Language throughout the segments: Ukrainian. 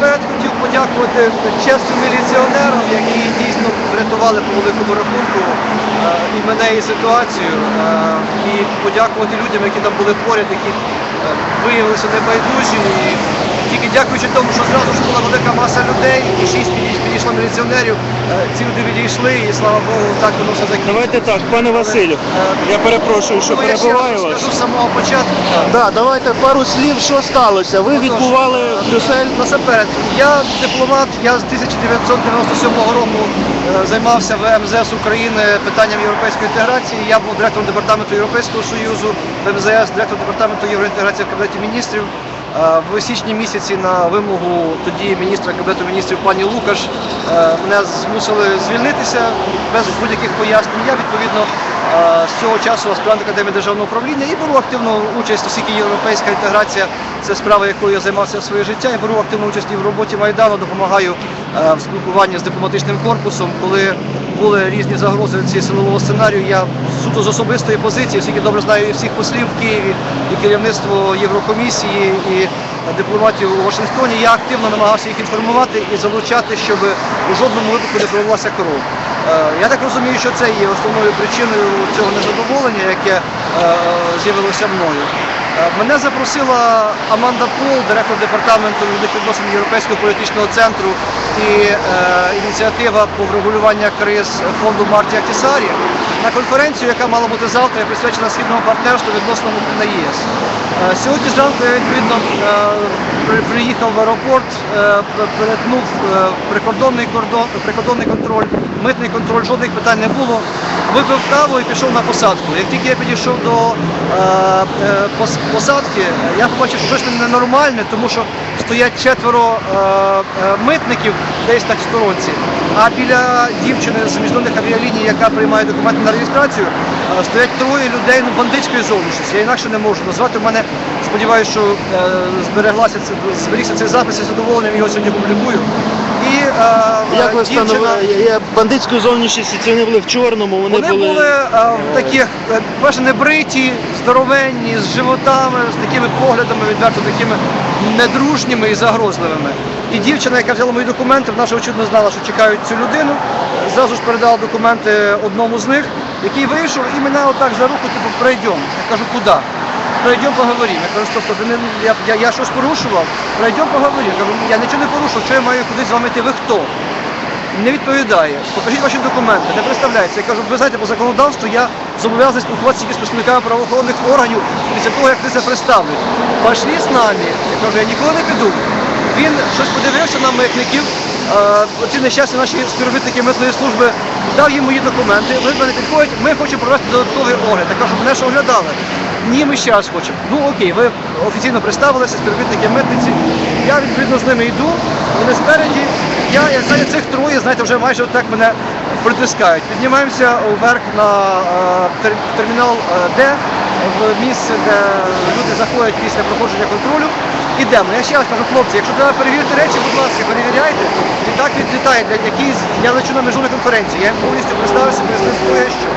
Насамперед хотів подякувати чесним міліціонерам, які дійсно врятували по великому рахунку е, і мене, і ситуацію. Е, І подякувати людям, які там були поряд, які е, виявилися небайдужі. Тільки дякуючи тому, що зразу ж була велика маса людей, і шість підійшло міліціонерів, е, ці люди відійшли, і слава Богу, так воно все закінчилося. Давайте так, пане Василю, я перепрошую, що Ну, перебуваю вас. скажу з самого початку. так. Да, давайте пару слів, що сталося. Ви Отож, відбували е, Брюссель. Насамперед, я дипломат, я з 1997 року е, займався в МЗС України питанням європейської інтеграції. Я був директором департаменту Європейського Союзу, в МЗС, директор департаменту євроінтеграції в Кабінеті міністрів. Е, В січні місяці на вимогу тоді міністра Кабінету міністрів пані Лукаш е, мене змусили звільнитися без будь-яких пояснень. Я відповідно е, з цього часу аспірант Академії державного управління і беру активну участь, оскільки європейська інтеграція це справа, якою я займався своє життя. Я беру активну участь і в роботі Майдану, допомагаю в спілкуванні з дипломатичним корпусом, коли були різні загрози цієї силового сценарію. Я суто з особистої позиції, оскільки добре знаю і всіх послів в Києві, і керівництво Єврокомісії, і дипломатів у Вашингтоні. Я активно намагався їх інформувати і залучати, щоб у жодному випадку не пролилася кров. Е, Я так розумію, що це є основною причиною цього незадоволення, яке е, з'явилося мною. Е, Мене запросила Аманда Пол, директор департаменту відносин Європейського політичного центру і е, ініціатива по врегулюванню криз фонду Мартія Актісарі на конференцію, яка мала бути завтра, присвячена східному партнерству відносно України ЄС. Е, Сьогодні зранку я відповідно е, приїхав в аеропорт, е, перетнув прикордонний кордон, прикордонний контроль, митний контроль, жодних питань не було. Випив каву і пішов на посадку. Як тільки я підійшов до пос- посадки, я побачив, що щось ненормальне, тому що стоять четверо митників десь так в сторонці. А біля дівчини з міжнародних авіаліній, яка приймає документи на реєстрацію, е, стоять троє людей ну, бандитської зовнішності. Я інакше не можу назвати. У мене сподіваюся, що е, збереглася зберігся цей запис і з задоволенням його сьогодні публікую. І е, Як ви дівчина- встановили є бандитською зовнішністю? Це вони були в чорному, вони, вони були е, в таких, е, перше, небриті, здоровенні, з животами, з такими поглядами, відверто такими недружніми і загрозливими. І дівчина, яка взяла мої документи, вона ж очевидно знала, що чекають цю людину. Зразу ж передала документи одному з них, який вийшов і мене отак за руку, типу, пройдемо. Я кажу, куди? Пройдемо поговоримо. Я кажу, стоп, не- я, я, я щось порушував, пройдемо поговоримо. Я кажу, я нічого не порушував, що я маю кудись з вами йти, ви хто? не відповідає. Покажіть ваші документи, не представляється. Я кажу, ви знаєте, по законодавству я зобов'язаний спілкуватися тільки з представниками правоохоронних органів після того, як ви це представлять. Пошли з нами. Я кажу, я ніколи не піду. Він щось подивився на митників. е, Ці нещасні наші співробітники митної служби дав їм мої документи. Вони до мене підходять, ми хочемо провести додатковий огляд. Я кажу, мене ж оглядали. Ні, ми ще раз хочемо. Ну окей, ви офіційно представилися, співробітники митниці. Я відповідно з ними йду, вони спереді. Я, як знаю, цих троє, знаєте, вже майже так мене притискають. Піднімаємося вверх на е, термінал е, Д, в місце, де люди заходять після проходження контролю. Ідемо. Я ще раз кажу, хлопці, якщо треба перевірити речі, будь ласка, перевіряйте. Літак відлітає для якийсь, я лечу на міжнародну конференцію. Я їм повністю представився, пояснив, я що.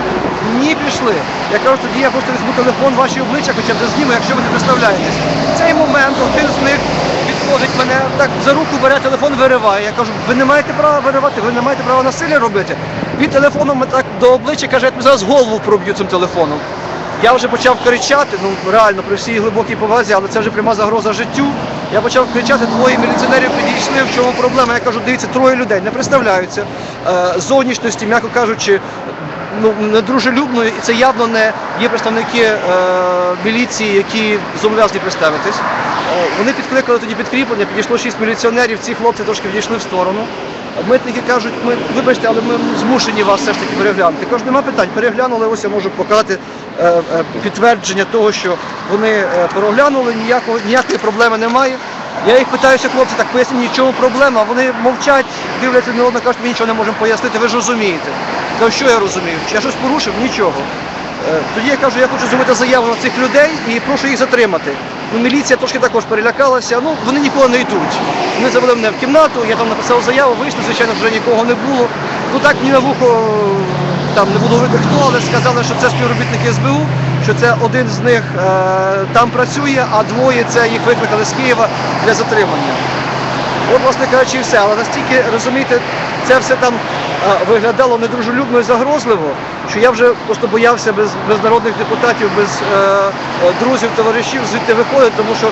Ні, пішли. Я кажу, тоді я просто візьму телефон, ваші обличчя, хоча б зніму, якщо ви не представляєтесь. В цей момент один з них підходить мене, так за руку бере телефон, вириває. Я кажу, ви не маєте права виривати, ви не маєте права насилля робити. Він телефоном так до обличчя каже, я тобі зараз голову проб'ю цим телефоном. Я вже почав кричати, ну реально при всій глибокій повазі, але це вже пряма загроза життю. Я почав кричати, двоє міліціонерів підійшли, в чому проблема. Я кажу, дивіться, троє людей не представляються. Е, зовнішності, м'яко кажучи, ну, недружелюбною, і це явно не є представники е, міліції, які зобов'язані представитись. Е, вони підкликали тоді підкріплення, підійшло шість міліціонерів, ці хлопці трошки відійшли в сторону. Митники кажуть, ми вибачте, але ми змушені вас все ж таки переглянути. Кажуть, нема питань, переглянули, ось я можу показати е, е, підтвердження того, що вони е, переглянули, ніякого, ніякої проблеми немає. Я їх питаюся, хлопці, так поясніть, чому проблема. Вони мовчать, дивляться на одне, кажуть, ми нічого не можемо пояснити, ви ж розумієте. Кажу, що я розумію? Я щось порушив? Нічого. Тоді я кажу, я хочу зробити заяву на цих людей і прошу їх затримати. Ну, міліція трошки також перелякалася, ну вони ніколи не йдуть. Вони завели мене в кімнату, я там написав заяву, вийшли, звичайно, вже нікого не було. Ну так ні на вухо там не буду говорити хто, але сказали, що це співробітники СБУ, що це один з них е, там працює, а двоє це їх викликали з Києва для затримання. От, власне кажучи, і все. Але настільки, розумієте, це все там виглядало недружелюбно і загрозливо, що я вже просто боявся без, без народних депутатів, без е, е, друзів, товаришів звідти виходити, тому що е,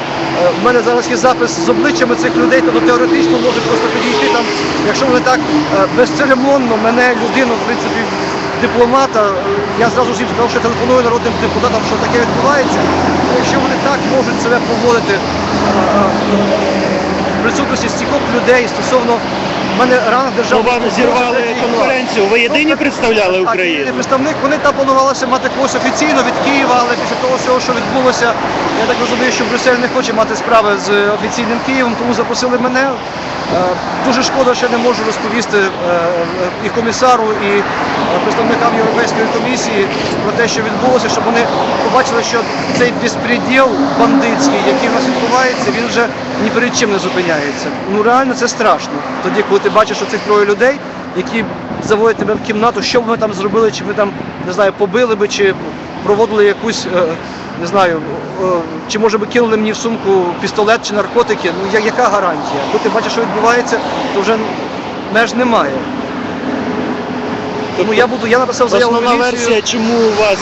в мене зараз є запис з обличчями цих людей, тобто теоретично можуть просто підійти там, якщо вони так е, безцеремонно мене, людину, в принципі, дипломата, я зразу їм сказав, що телефоную народним депутатам, що таке відбувається. Якщо вони так можуть себе поводити е, в присутності стількох людей стосовно мене ранг державного вам зірвали конференцію. Ви єдині представляли Україну? єдиний представник. Вони там планувалися мати когось офіційно від Києва, але після того всього, що відбулося, я так розумію, що Брюссель не хоче мати справи з офіційним Києвом, тому запросили мене. Е, Дуже шкода, що не можу розповісти е, е, і комісару, і представникам Європейської комісії про те, що відбулося, щоб вони побачили, що цей безпреділ бандитський, який в нас відбувається, він вже ні перед чим не зупиняється. Ну реально це страшно. Тоді, коли ти бачиш оцих троє людей, які заводять тебе в кімнату, що б ми там зробили, чи ми там не знаю, побили би, чи проводили якусь. е, Не знаю, е, чи може би кинули мені в сумку пістолет чи наркотики. Ну яка гарантія? Коли ти бачиш, що відбувається, то вже меж немає. Тому я буду, я написав заяву Основна версія, чому вас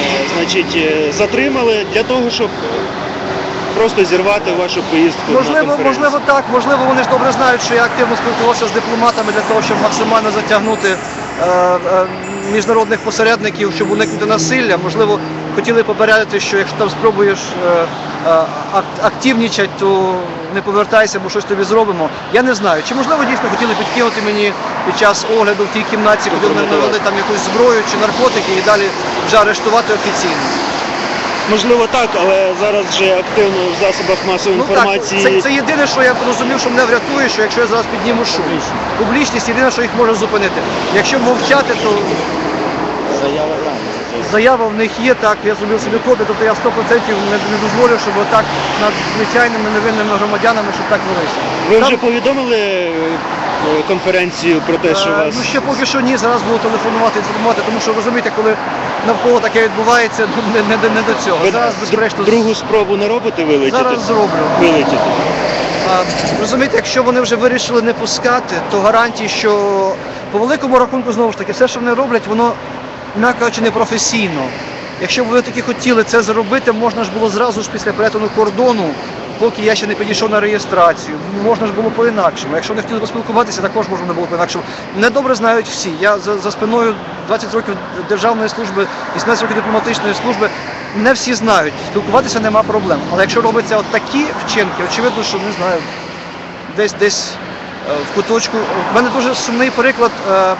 е, значить, затримали для того, щоб просто зірвати вашу поїздку. Можливо, конференцію. можливо, так. Можливо, вони ж добре знають, що я активно спілкувався з дипломатами для того, щоб максимально затягнути е, е, міжнародних посередників, щоб уникнути насилля. Можливо, хотіли попередити, що якщо там спробуєш е, е, активнічати, то не повертайся, бо щось тобі зробимо. Я не знаю. Чи можливо дійсно хотіли підкинути мені під час огляду в тій кімнаті, коли вони навели там якусь зброю чи наркотики і далі вже арештувати офіційно. Можливо, так, але зараз вже активно в засобах масової Ну так, інформації. це, це єдине, що я розумів, що мене врятує, що якщо я зараз підніму шум. Публічність єдине, що їх може зупинити. Якщо мовчати, то Заява рано. заява в них є, так, я зробив собі копію, тобто я 100% не, не дозволю, щоб отак над звичайними невинними громадянами, щоб так велися. Ви Там- вже повідомили е, конференцію про те, що Е, вас Ну ще поки що ні, зараз буду телефонувати, інформувати, тому що розумієте, коли навколо таке відбувається, ну, не, не, не до цього. ви Зараз, безперечно, другу спробу не робите вилетіти? зараз зроблю. Вилетіти. А, розумієте, якщо вони вже вирішили не пускати, то гарантії, що по великому рахунку знову ж таки, все, що вони роблять, воно м'яко кажучи, непрофесійно. Якщо б ви таки хотіли це зробити, можна ж було зразу ж після перетину кордону, поки я ще не підійшов на реєстрацію. Можна ж було по-інакшому. Якщо не хотіли поспілкуватися, також можна було по-інакшому. Мене добре знають всі. Я за, за спиною 20 років державної служби, 18 років дипломатичної служби. Не всі знають. Спілкуватися нема проблем. Але якщо робиться от такі вчинки, очевидно, що не знаю, десь десь е, в куточку. У мене дуже сумний приклад. е, е,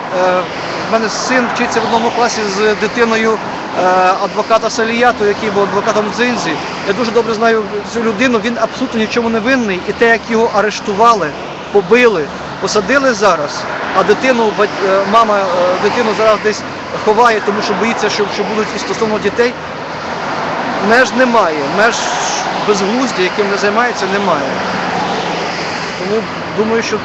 В мене син вчиться в одному класі з дитиною е, адвоката Саліяту, який був адвокатом Дзинзі. Я дуже добре знаю цю людину. Він абсолютно нічому не винний. І те, як його арештували, побили, посадили зараз, а дитину е, мама е, дитину зараз десь ховає, тому що боїться, що, що будуть і стосовно дітей. Меж немає, меж безглуздя, яким не займаються, немає. Тому думаю, що,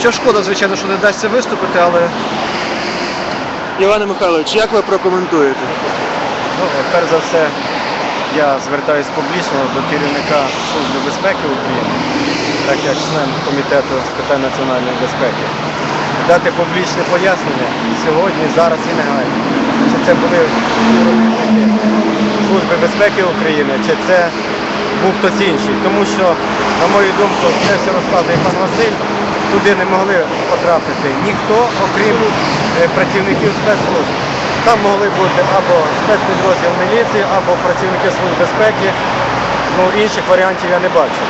що шкода, звичайно, що не вдасться виступити, але Іване Михайлович, як ви прокоментуєте? Ну, перш за все, я звертаюся публічно до керівника Служби безпеки України, так як член комітету з питань національної безпеки, дати публічне пояснення сьогодні, зараз і негайно. Чи це були Служби безпеки України, чи це був хтось інший. Тому що, на мою думку, все розказує пан Василь. Туди не могли потрапити ніхто, окрім е, працівників спецслужб. Там могли бути або спецпідрозділ міліції, або працівники служб безпеки. Ну, інших варіантів я не бачу.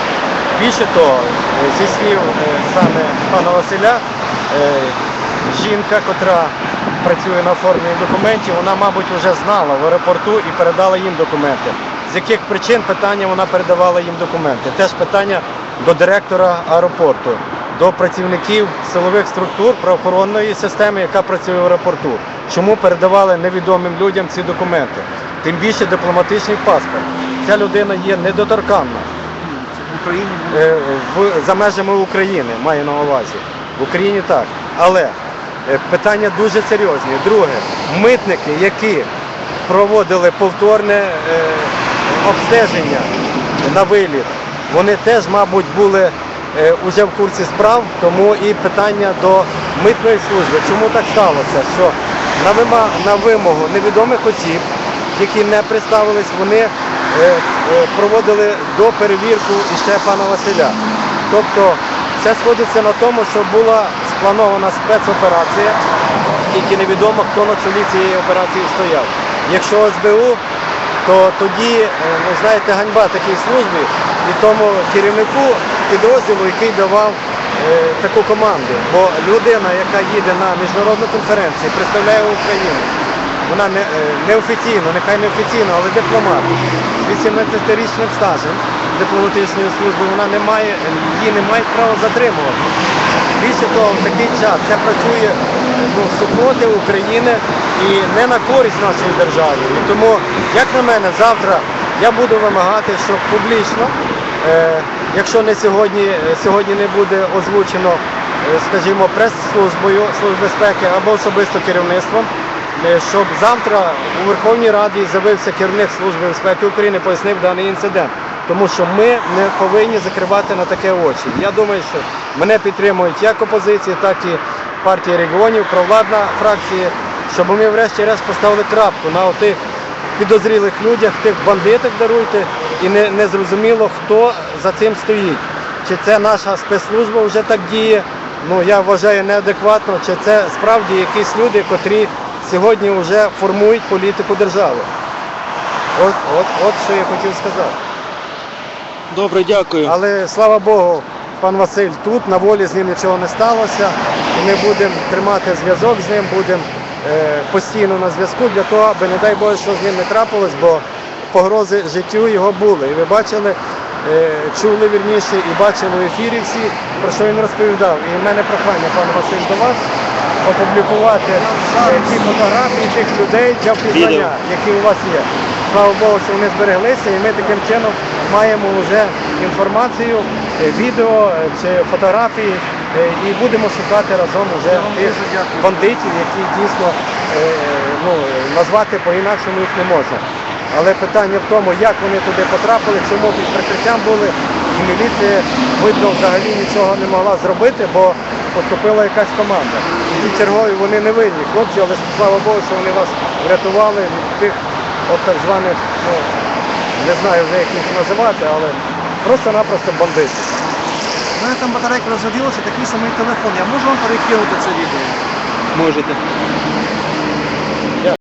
Більше того, е, зі слів е, саме пана Василя, е, жінка, котра працює на оформленні документів, вона, мабуть, вже знала в аеропорту і передала їм документи. З яких причин питання вона передавала їм документи? Теж питання до директора аеропорту, до працівників силових структур правоохоронної системи, яка працює в аеропорту. Чому передавали невідомим людям ці документи? Тим більше дипломатичний паспорт. Ця людина є недоторканна в Україні е, в, за межами України, маю на увазі. В Україні так. Але е, питання дуже серйозні. Друге, митники, які проводили повторне е, обстеження на виліт, вони теж, мабуть, були е, уже в курсі справ, тому і питання до митної служби. Чому так сталося? Що на вимогу невідомих осіб, які не представились, вони е, е, проводили до перевірку іще пана Василя. Тобто це сходиться на тому, що була спланована спецоперація, тільки невідомо, хто на чолі цієї операції стояв. Якщо СБУ, то тоді, е, ну знаєте, ганьба такій службі і тому керівнику підрозділу, який давав таку команду. Бо людина, яка їде на міжнародну конференцію, представляє Україну, вона не, е, неофіційно, нехай не офіційно, але дипломат. 18-річним стажем дипломатичної служби вона не має, її не мають права затримувати. Більше того, в такий час це працює ну, супроти України і не на користь нашої держави. І тому, як на мене, завтра я буду вимагати, щоб публічно, е, якщо не сьогодні, е, сьогодні не буде озвучено, е, скажімо, прес-службою Служби безпеки або особисто керівництвом, е, щоб завтра у Верховній Раді з'явився керівник Служби безпеки України, пояснив даний інцидент. Тому що ми не повинні закривати на таке очі. Я думаю, що мене підтримують як опозиція, так і партія регіонів, провладна фракція, щоб ми врешті-решт поставили крапку на тих підозрілих людях, тих бандитах даруйте, і не, не зрозуміло, хто за цим стоїть. Чи це наша спецслужба вже так діє, ну я вважаю неадекватно, чи це справді якісь люди, котрі сьогодні вже формують політику держави. От, от, от що я хотів сказати. Добре, дякую. Але слава Богу, пан Василь тут, на волі з ним нічого не сталося. І ми будемо тримати зв'язок з ним, будемо постійно на зв'язку для того, аби, не дай Боже, що з ним не трапилось, бо погрози життю його були. І ви бачили, е, чули вірніше і бачили в ефірі всі, про що він розповідав. І в мене прохання, пан Василь, до вас опублікувати е, ті фотографії тих людей для впізнання, які у вас є. Слава Богу, що вони збереглися, і ми таким чином маємо вже інформацію, е, відео е, чи фотографії, е, і будемо шукати разом вже тих бандитів, які дійсно е, ну, назвати по-інакшому їх не можна. Але питання в тому, як вони туди потрапили, чому під прикриттям були, і міліція, видно, взагалі нічого не могла зробити, бо поступила якась команда. І ті чергові вони не винні, хлопці, але слава Богу, що вони вас врятували від тих от так званих, ну, не знаю вже як їх називати, але просто-напросто бандитів. У мене там батарейка розрядилася, такий самий телефон. Я можу вам перекинути це відео? Можете.